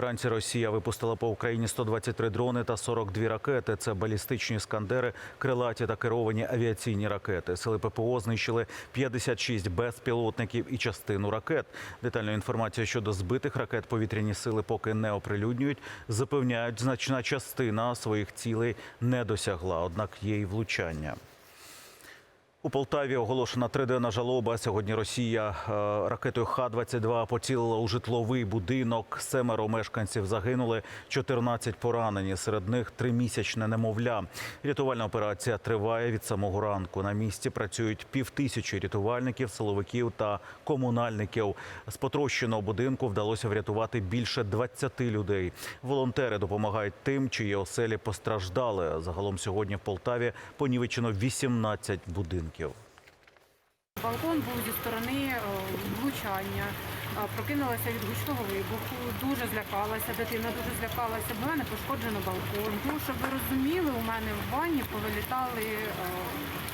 Вранці Росія випустила по Україні 123 дрони та 42 ракети. Це балістичні скандери, крилаті та керовані авіаційні ракети. Сили ППО знищили 56 безпілотників і частину ракет. Детальну інформацію щодо збитих ракет повітряні сили поки не оприлюднюють. Запевняють, значна частина своїх цілей не досягла, однак є й влучання. У Полтаві оголошена триденна жалоба. Сьогодні Росія е, ракетою Х-22 поцілила у житловий будинок. Семеро мешканців загинули, 14 поранені. Серед них тримісячне немовля. Рятувальна операція триває від самого ранку. На місці працюють півтисячі рятувальників, силовиків та комунальників. З потрощеного будинку вдалося врятувати більше 20 людей. Волонтери допомагають тим, чиї оселі постраждали. Загалом сьогодні в Полтаві понівечено 18 будинків. Балкон був зі сторони е, влучання. Е, Прокинулася від гучного вибуху, дуже злякалася, дитина дуже злякалася. В мене пошкоджено балкон. Ну, щоб ви розуміли, у мене в ванні повилітали е,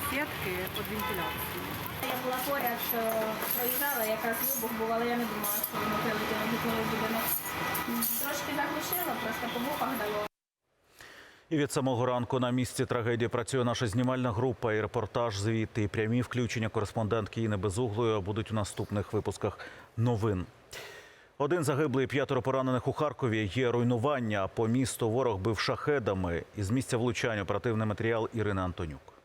сітки під вентиляцією. Я була поряд, що проїжджала, якраз вибух був, але я не думала, що воно прилетіло в будинок. Трошки заглушило, просто по вухах дало. І від самого ранку на місці трагедії працює наша знімальна група і репортаж звідти. І прямі включення кореспондентки Іни Безуглої будуть у наступних випусках новин. Один загиблий, п'ятеро поранених у Харкові. Є руйнування. По місту ворог бив шахедами. Із місця влучання оперативний матеріал Ірини Антонюк.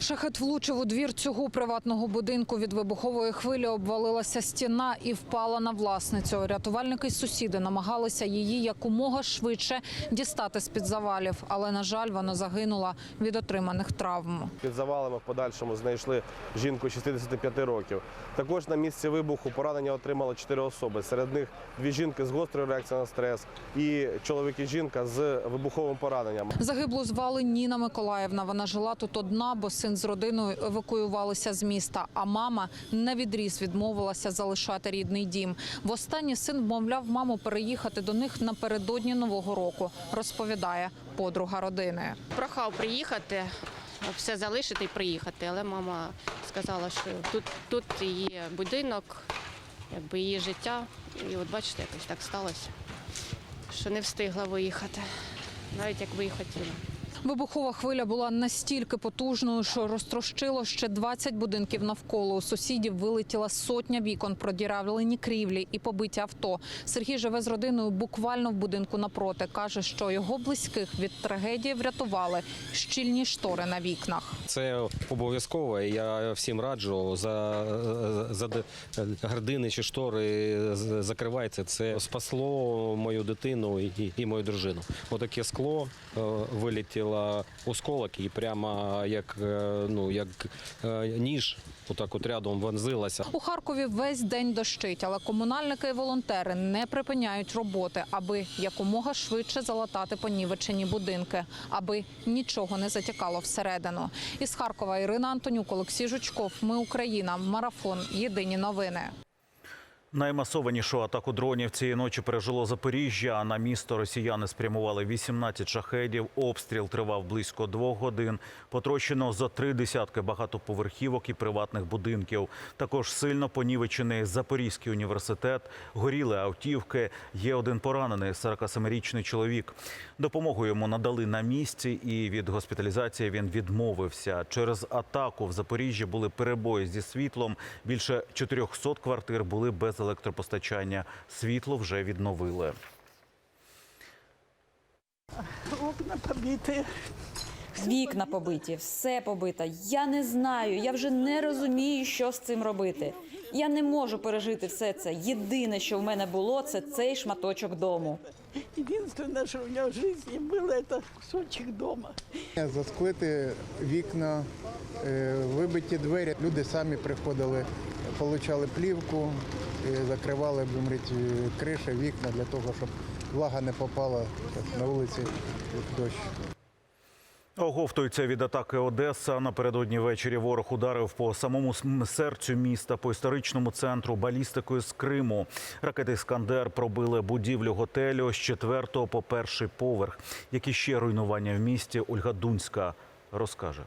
Шахет влучив у двір цього приватного будинку. Від вибухової хвилі обвалилася стіна і впала на власницю. Рятувальники й сусіди намагалися її якомога швидше дістати з під завалів, але на жаль, вона загинула від отриманих травм. Під завалами в подальшому знайшли жінку 65 років. Також на місці вибуху поранення отримали 4 особи. Серед них дві жінки з гострою реакцією на стрес і чоловік і жінка з вибуховим пораненням. Загиблу звали Ніна Миколаївна. Вона жила тут одна, бо син з родиною евакуювалися з міста. А мама на відріз відмовилася залишати рідний дім. Востаннє син вмовляв маму переїхати до них напередодні нового року. Розповідає подруга родини. прохав приїхати, все залишити і приїхати. Але мама сказала, що тут, тут її будинок, якби її життя. І от бачите, якось так сталося, що не встигла виїхати, навіть і хотіла. Вибухова хвиля була настільки потужною, що розтрощило ще 20 будинків навколо. У сусідів вилетіла сотня вікон, продірявлені крівлі і побиті авто. Сергій живе з родиною буквально в будинку напроти. каже, що його близьких від трагедії врятували щільні штори на вікнах. Це обов'язково. Я всім раджу за, за гардини чи штори з- закривайте. Це спасло мою дитину і, і мою дружину. Отаке скло е, вилетіло осколок і прямо як, е, ну, як е, ніж, отак от рядом вонзилася. У Харкові весь день дощить, але комунальники і волонтери не припиняють роботи, аби якомога швидше залатати понівечені будинки, аби нічого не затікало всередину. Із Харкова Ірина Антонюк, Олексій Жучков. Ми Україна. Марафон. Єдині новини. Наймасованішу атаку дронів цієї ночі пережило Запоріжжя. А на місто росіяни спрямували 18 шахедів. Обстріл тривав близько двох годин. Потрощено за три десятки багатоповерхівок і приватних будинків. Також сильно понівечений Запорізький університет. Горіли автівки. Є один поранений 47-річний чоловік. Допомогу йому надали на місці, і від госпіталізації він відмовився. Через атаку в Запоріжжі були перебої зі світлом. Більше 400 квартир були без електропостачання. Світло вже відновили. Окна побиті. Вікна побиті, все побито. Я не знаю. Я вже не розумію, що з цим робити. Я не можу пережити все це. Єдине, що в мене було, це цей шматочок дому. Единственное, что у меня в жизни было, это кусочек дома. Засклити вікна, е, вибиті двері. Люди самі приходили, получали плівку, закривали будемо криші, вікна для того, щоб влага не попала так, на вулиці дощ. Оговтується від атаки Одеса. Напередодні ввечері ворог ударив по самому серцю міста, по історичному центру балістикою з Криму. Ракети «Іскандер» пробили будівлю готелю з четвертого по перший поверх. Які ще руйнування в місті Ольга Дунська розкаже.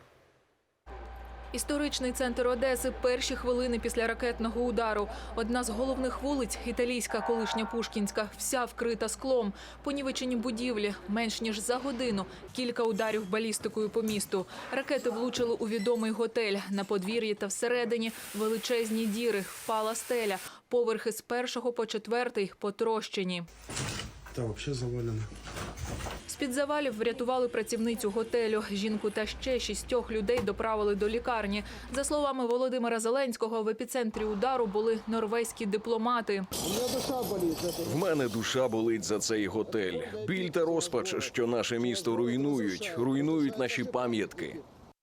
Історичний центр Одеси перші хвилини після ракетного удару. Одна з головних вулиць, італійська, колишня Пушкінська, вся вкрита склом. Понівечені будівлі менш ніж за годину. Кілька ударів балістикою по місту. Ракети влучили у відомий готель. На подвір'ї та всередині величезні діри. Впала стеля. Поверхи з першого по четвертий потрощені. Та взагалі завалено. З-під завалів врятували працівницю готелю. Жінку та ще шістьох людей доправили до лікарні. За словами Володимира Зеленського, в епіцентрі удару були норвезькі дипломати. В мене душа болить за цей готель. Біль та розпач, що наше місто руйнують, руйнують наші пам'ятки.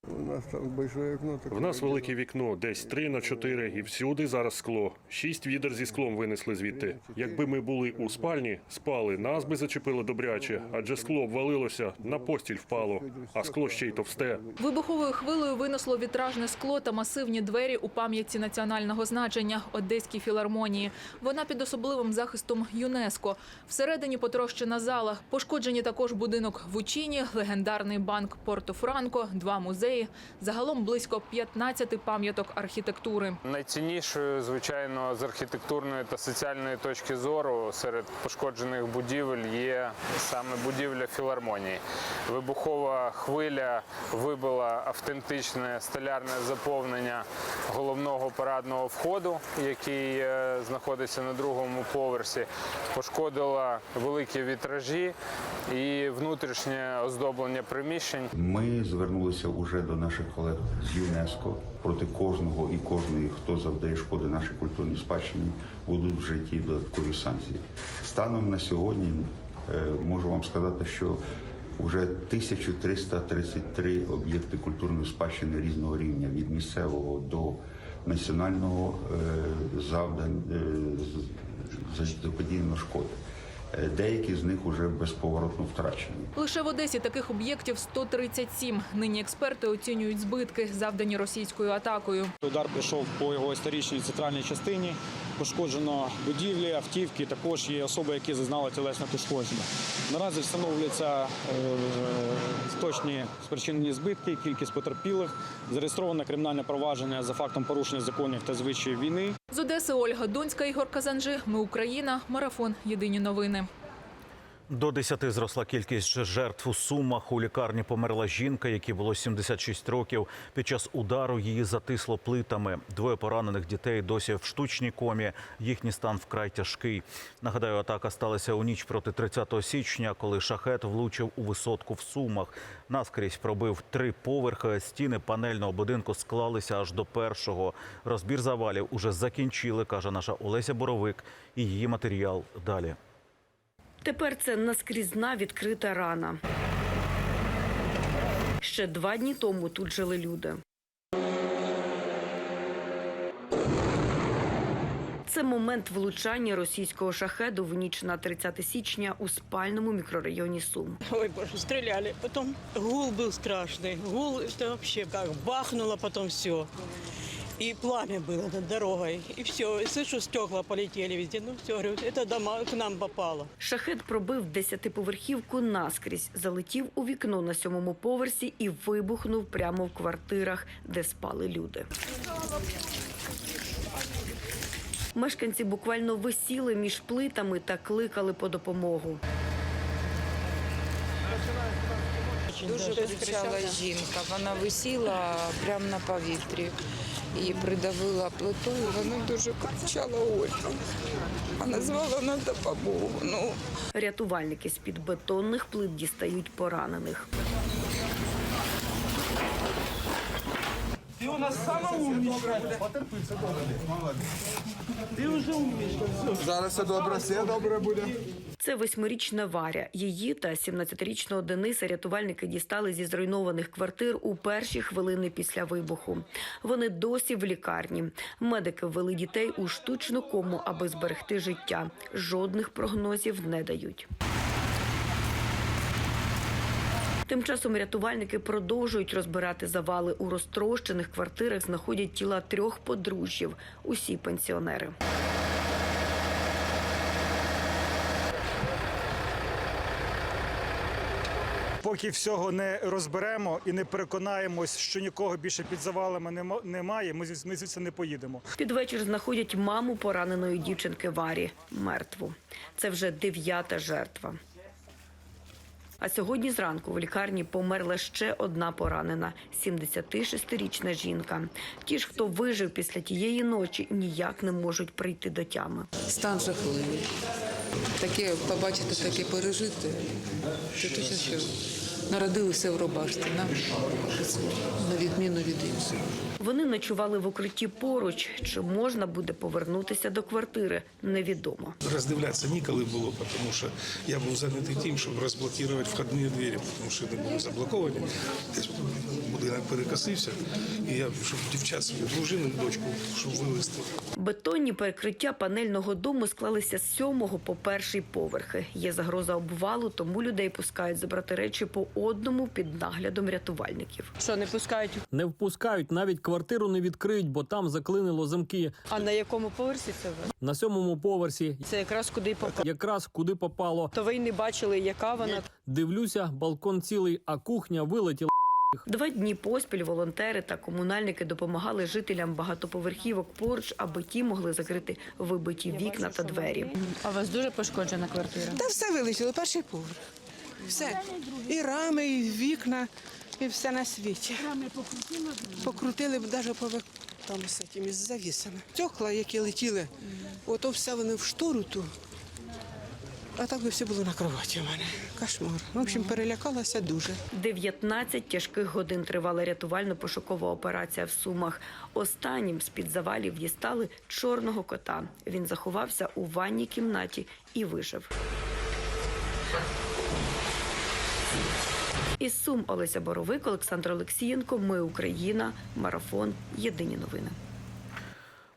У нас там большое окно. В нас велике вікно, десь 3 на 4, і всюди зараз скло. Шість відер зі склом винесли звідти. Якби ми були у спальні, спали, нас би зачепило добряче, адже скло обвалилося, на постіль впало, а скло ще й товсте. Вибуховою хвилею винесло вітражне скло та масивні двері у пам'ятці національного значення Одеській філармонії. Вона під особливим захистом ЮНЕСКо. Всередині потрощена зала. Пошкоджені також будинок в Учіні, легендарний банк Порто-Франко, два музеї. Загалом близько 15 пам'яток архітектури. Найціннішою, звичайно, з архітектурної та соціальної точки зору серед пошкоджених будівель є саме будівля філармонії. Вибухова хвиля вибила автентичне столярне заповнення головного парадного входу, який е, знаходиться на другому поверсі. Пошкодила великі вітражі і внутрішнє оздоблення приміщень. Ми звернулися уже до наших колег з ЮНЕСКО проти кожного і кожної, хто завдає шкоди нашій культурній спадщині, будуть в житті додаткові санкції. Станом на сьогодні е, можу вам сказати, що вже 1333 об'єкти культурної спадщини різного рівня від місцевого до національного е, завдань е, заподіяно шкоди. Е, Деякі з них вже безповоротно втрачені. Лише в Одесі таких об'єктів 137. Нині експерти оцінюють збитки, завдані російською атакою. Удар прийшов по його історичній центральній частині. Пошкоджено будівлі, автівки. Також є особи, які зазнали тілесне пошкодження. Наразі встановлюються е, точні спричинені збитки, кількість потерпілих. зареєстроване кримінальне провадження за фактом порушення законів та звичаїв війни. З Одеси Ольга Донська, Ігор Казанжи. Ми Україна. Марафон. Єдині новини. До 10 зросла кількість жертв у Сумах. У лікарні померла жінка, якій було 76 років. Під час удару її затисло плитами. Двоє поранених дітей досі в штучній комі. Їхній стан вкрай тяжкий. Нагадаю, атака сталася у ніч проти 30 січня, коли шахет влучив у висотку в Сумах. Наскрізь пробив три поверхи. Стіни панельного будинку склалися аж до першого. Розбір завалів уже закінчили, каже наша Олеся Боровик. І її матеріал далі. Тепер це наскрізна відкрита рана. Ще два дні тому тут жили люди. Це момент влучання російського шахеду в ніч на 30 січня у спальному мікрорайоні Сум. Ой, боже, стреляли. Потом гул был страшный. Гул, это вообще как бахнуло потом все. И пламя было над дорогой. И все. И слышу, стекла полетели везде. Ну все, говорю, это дома к нам попало. Шахет пробив десятиповерхівку наскрізь, залетів у вікно на сьомому поверсі і вибухнув прямо в квартирах, де спали люди. Мешканці буквально висіли між плитами та кликали по допомогу. Дуже кричала жінка. Вона висіла прямо на повітрі і придавила плитою. Вона дуже кричала Ольга. Вона звала на допомогу. Ну, Рятувальники з-під бетонних плит дістають поранених. Ты у нас сама умничка. Ти вже умничка. Зараз все добре, все добре буде. Це восьмирічна Варя. Її та 17-річного Дениса рятувальники дістали зі зруйнованих квартир у перші хвилини після вибуху. Вони досі в лікарні. Медики ввели дітей у штучну кому, аби зберегти життя. Жодних прогнозів не дають. Тим часом рятувальники продовжують розбирати завали. У розтрощених квартирах знаходять тіла трьох подружжів. Усі пенсіонери. Поки всього не розберемо і не переконаємось, що нікого більше під завалами нема- немає, ми звідси- ми звідси не поїдемо. Під вечір знаходять маму пораненої дівчинки Варі мертву. Це вже дев'ята жертва. А сьогодні зранку в лікарні померла ще одна поранена 76-річна жінка. Ті ж, хто вижив після тієї ночі, ніяк не можуть прийти до тями. Стан жахливий. Таке побачити, таке пережити. Це точно, що народилися в Робашті, нам на відміну від інших. Вони ночували в укритті поруч. Чи можна буде повернутися до квартири? Невідомо. Роздивлятися ніколи було, тому що я був зайнятий тим, щоб розблокувати входні двері, тому що вони були заблоковані. Десь будинок перекосився, і я щоб дівчат свою дружину, дочку, щоб вивезти. Бетонні перекриття панельного дому склалися з сьомого по перший поверхи. Є загроза обвалу, тому людей пускають забрати речі по одному під наглядом рятувальників. Що не пускають? Не впускають, навіть квартиру не відкриють, бо там заклинило замки. А на якому поверсі це ви? На сьомому поверсі, Це якраз куди попало. якраз куди попало. То ви й не бачили, яка вона. Дивлюся, балкон цілий, а кухня вилетіла. Два дні поспіль волонтери та комунальники допомагали жителям багатоповерхівок поруч, аби ті могли закрити вибиті вікна та двері. А у вас дуже пошкоджена квартира? Та все вилетіло, перший поверх. Все. І рами, і вікна, і все на світі. Рами покрутили? Покрутили навіть по вик- там з цими з завісами. Стекла, які летіли, ото все вони в штору ту. А так би все було на кроваті у мене. Кошмар. В общем, перелякалася дуже. 19 тяжких годин тривала рятувально-пошукова операція в Сумах. Останнім з-під завалів дістали чорного кота. Він заховався у ванній кімнаті і вижив. Із Сум Олеся Боровик, Олександр Олексієнко. Ми Україна. Марафон. Єдині новини.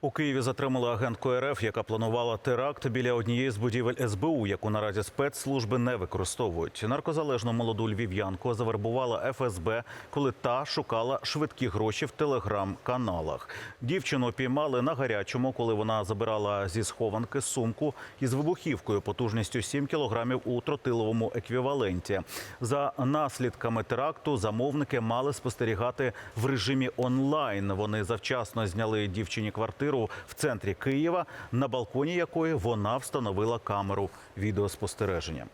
У Києві затримали агентку РФ, яка планувала теракт біля однієї з будівель СБУ, яку наразі спецслужби не використовують. Наркозалежну молоду львів'янку завербувала ФСБ, коли та шукала швидкі гроші в телеграм-каналах. Дівчину піймали на гарячому, коли вона забирала зі схованки сумку із вибухівкою потужністю 7 кілограмів у тротиловому еквіваленті. За наслідками теракту замовники мали спостерігати в режимі онлайн. Вони завчасно зняли дівчині квартиру в центрі Києва, на балконі якої вона встановила камеру відеоспостереження.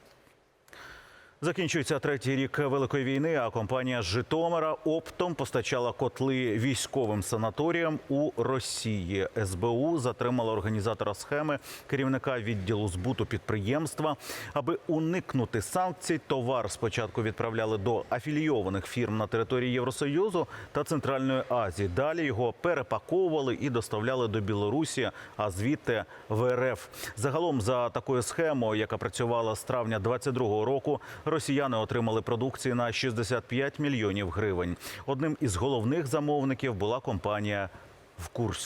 Закінчується третій рік великої війни. А компанія Житомира оптом постачала котли військовим санаторіям у Росії. СБУ затримала організатора схеми, керівника відділу збуту підприємства. Аби уникнути санкцій, товар спочатку відправляли до афілійованих фірм на території Євросоюзу та Центральної Азії. Далі його перепаковували і доставляли до Білорусі, а звідти в РФ. Загалом за такою схемою, яка працювала з травня 22-го року, росіяни отримали продукції на 65 мільйонів гривень. Одним із головних замовників була компанія в Курську.